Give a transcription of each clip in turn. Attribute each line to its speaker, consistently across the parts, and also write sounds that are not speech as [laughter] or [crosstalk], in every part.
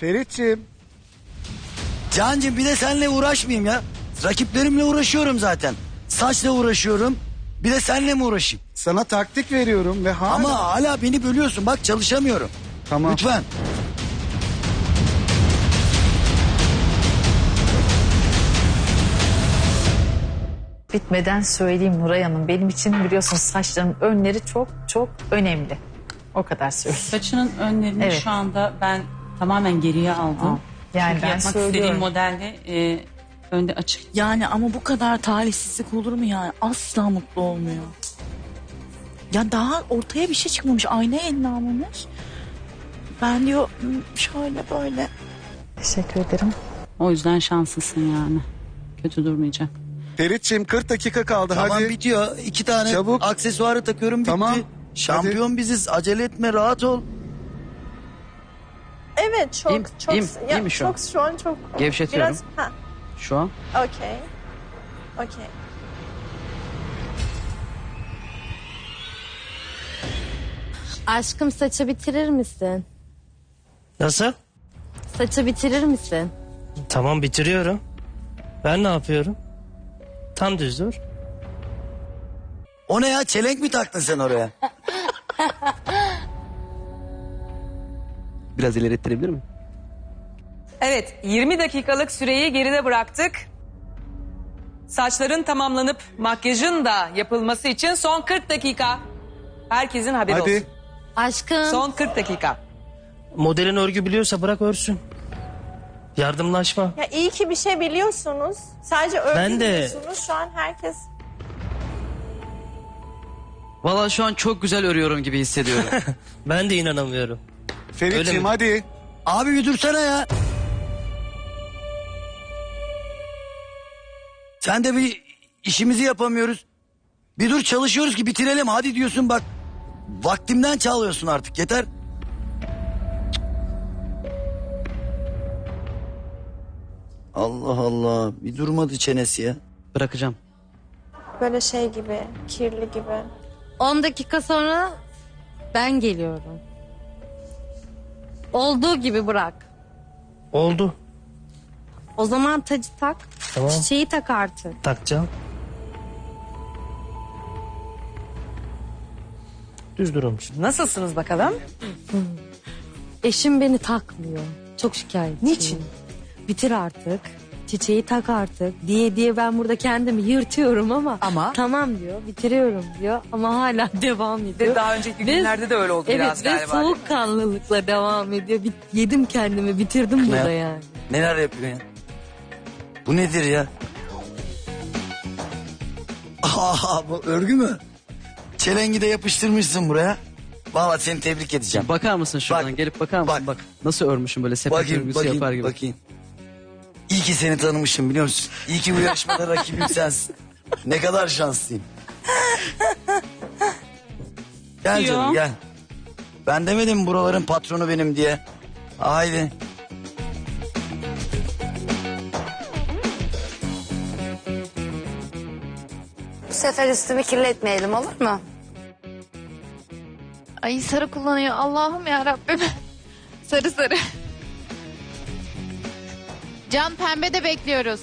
Speaker 1: Ferit'ciğim.
Speaker 2: Cancım bir de seninle uğraşmayayım ya. Rakiplerimle uğraşıyorum zaten. Saçla uğraşıyorum. Bir de seninle mi uğraşayım?
Speaker 1: Sana taktik veriyorum ve hala...
Speaker 2: Ama hala beni bölüyorsun. Bak çalışamıyorum.
Speaker 1: Tamam.
Speaker 2: Lütfen.
Speaker 3: Bitmeden söyleyeyim Nuray Hanım. Benim için biliyorsunuz saçların önleri çok çok önemli. O kadar söyleyeyim.
Speaker 4: Saçının önlerini
Speaker 3: Evet.
Speaker 4: şu anda ben tamamen geriye aldım.
Speaker 3: Yani
Speaker 4: Çünkü
Speaker 3: ben
Speaker 4: yapmak istediğim
Speaker 3: söylüyorum.
Speaker 4: modelde e, önde açık.
Speaker 5: Yani ama bu kadar talihsizlik olur mu yani? Asla mutlu olmuyor. Ya daha ortaya bir şey çıkmamış. Aynayı eline almamış. Ben diyor "Hmm, şöyle böyle.
Speaker 3: Teşekkür ederim.
Speaker 4: O yüzden şanslısın yani. Kötü durmayacak.
Speaker 1: Ferit'ciğim 40 dakika kaldı
Speaker 2: Tamam
Speaker 1: hadi.
Speaker 2: bitiyor. İki tane
Speaker 1: Çabuk.
Speaker 2: aksesuarı takıyorum bitti.
Speaker 1: Tamam.
Speaker 2: Şampiyon biziz. Acele etme rahat ol.
Speaker 6: Evet çok
Speaker 7: İyiyim,
Speaker 6: çok
Speaker 7: iyiyim,
Speaker 6: ya,
Speaker 7: iyiyim şu an.
Speaker 6: çok şu an çok
Speaker 7: Gevşetiyorum.
Speaker 6: biraz ha
Speaker 7: Şu an
Speaker 6: okey okey
Speaker 8: Aşkım saçı bitirir misin?
Speaker 9: Nasıl?
Speaker 8: Saçı bitirir misin?
Speaker 9: Tamam bitiriyorum. Ben ne yapıyorum? Tam düz dur.
Speaker 2: O ne ya? Çelenk mi taktın sen oraya? [laughs]
Speaker 7: biraz ileri ettirebilir miyim?
Speaker 10: Evet, 20 dakikalık süreyi geride bıraktık. Saçların tamamlanıp makyajın da yapılması için son 40 dakika. Herkesin haberi
Speaker 1: Hadi.
Speaker 10: olsun.
Speaker 8: Aşkım.
Speaker 10: Son 40 dakika.
Speaker 9: Modelin örgü biliyorsa bırak örsün. Yardımlaşma.
Speaker 6: ya iyi ki bir şey biliyorsunuz sadece örgü
Speaker 9: Ben de-
Speaker 6: biliyorsunuz şu an herkes
Speaker 7: Valla şu an çok güzel örüyorum gibi hissediyorum. [laughs]
Speaker 9: Ben de inanamıyorum.
Speaker 1: Ferit'ciğim
Speaker 9: mi?
Speaker 1: hadi.
Speaker 2: Abi bir dursana ya. Sen de bir işimizi yapamıyoruz. Bir dur çalışıyoruz ki bitirelim hadi diyorsun bak. Vaktimden çalıyorsun artık yeter. Allah Allah bir durmadı çenesi ya.
Speaker 7: Bırakacağım.
Speaker 6: böyle şey gibi kirli gibi
Speaker 8: 10 dakika sonra ben geliyorum. Olduğu gibi bırak.
Speaker 9: Oldu.
Speaker 8: O zaman tacı tak.
Speaker 9: Tamam.
Speaker 8: Çiçeği tak artık.
Speaker 9: Takacağım. Düz durmuş.
Speaker 10: Nasılsınız bakalım?
Speaker 8: Eşim beni takmıyor. Çok şikayetçiyim.
Speaker 10: Niçin?
Speaker 8: Bitir artık. Çiçeği tak artık diye diye ben burada kendimi yırtıyorum ama,
Speaker 10: Ama?
Speaker 8: tamam diyor bitiriyorum diyor ama hala [laughs] devam ediyor.
Speaker 10: Daha önceki
Speaker 8: Ve-
Speaker 10: günlerde de öyle oldu
Speaker 8: Evet
Speaker 10: biraz
Speaker 8: ve
Speaker 10: galiba.
Speaker 8: soğukkanlılıkla devam ediyor. Bit- yedim kendimi bitirdim burada yani.
Speaker 2: Neler yapıyorsun ya? Bu nedir ya? Aa, bu örgü mü? Çelengi de yapıştırmışsın buraya. Vallahi seni tebrik edeceğim.
Speaker 7: Bakar mısın şuradan?
Speaker 2: Bak,
Speaker 7: Gelip bakar mısın?
Speaker 2: bak.
Speaker 7: Bak. Nasıl örmüşüm böyle sepet
Speaker 2: Bakayım,
Speaker 7: örgüsü
Speaker 2: bakayım,
Speaker 7: yapar gibi.
Speaker 2: bakayım. İyi ki seni tanımışım biliyor musun? İyi ki bu yarışmada rakibim sensin. Ne kadar şanslıyım. Gel canım gel. Ben demedim mi buraların patronu benim diye. Haydi.
Speaker 11: Bu sefer üstümü kirletmeyelim olur mu? Ay sarı kullanıyor. Allah'ım ya Rabbim. [laughs] sarı sarı. Can pembe de bekliyoruz.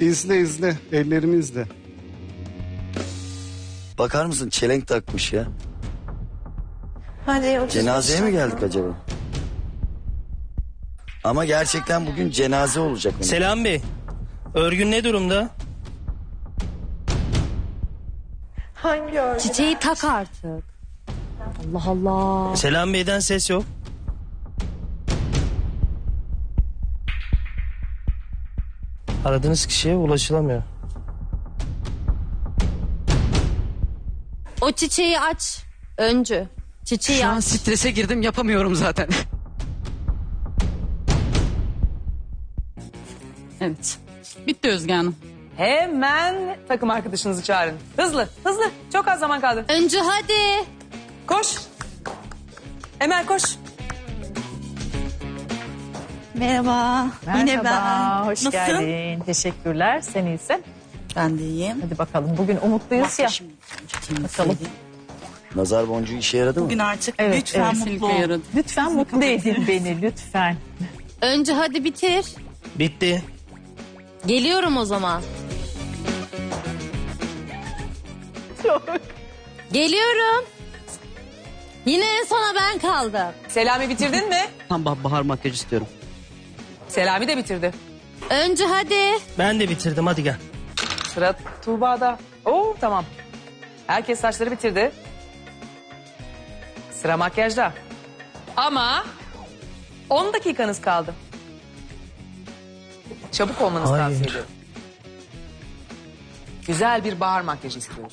Speaker 1: İzle izle. Ellerimi izle.
Speaker 2: Bakar mısın çelenk takmış ya.
Speaker 6: hadi
Speaker 2: Cenazeye mi geldik acaba? Ama gerçekten bugün cenaze olacak. onun.
Speaker 9: Selam Bey. Örgün ne durumda?
Speaker 6: hangi örgü
Speaker 8: Çiçeği tak artık. Allah Allah.
Speaker 9: Selam Bey'den ses yok. Aradığınız kişiye ulaşılamıyor.
Speaker 8: O çiçeği aç. Öncü. Çiçeği
Speaker 7: Şu an
Speaker 8: aç.
Speaker 7: strese girdim yapamıyorum zaten.
Speaker 4: Evet. Bitti Özge Hanım.
Speaker 10: Hemen takım arkadaşınızı çağırın. Hızlı, hızlı. Çok az zaman kaldı.
Speaker 8: Öncü hadi.
Speaker 10: Koş. Emel koş.
Speaker 5: Merhaba. Yine ben.
Speaker 3: hoş
Speaker 5: Nasılsın?
Speaker 3: geldin. Teşekkürler. Sen iyisin.
Speaker 5: Ben de iyiyim.
Speaker 3: Hadi bakalım bugün umutluyuz ya.
Speaker 5: Makyajımı önce
Speaker 3: Bakalım.
Speaker 2: Nazar boncuğu işe yaradı mı?
Speaker 5: Bugün artık
Speaker 3: Evet,
Speaker 5: lütfen
Speaker 3: evet,
Speaker 5: mutlu ol.
Speaker 4: yaradı.
Speaker 3: Lütfen mutlu edin beni lütfen.
Speaker 8: Önce hadi bitir.
Speaker 9: Bitti.
Speaker 8: Geliyorum o zaman. Geliyorum. Yine en sona ben kaldım.
Speaker 10: Selami bitirdin mi?
Speaker 7: Tam bah- bahar makyaj istiyorum.
Speaker 10: Selami de bitirdi.
Speaker 8: Önce hadi.
Speaker 9: Ben de bitirdim hadi gel.
Speaker 10: Sıra Tuğba'da. Oo tamam. Herkes saçları bitirdi. Sıra makyajda. Ama 10 dakikanız kaldı. Çabuk olmanızı
Speaker 9: Hayır.
Speaker 10: tavsiye ediyorum. Güzel bir bahar makyajı istiyoruz.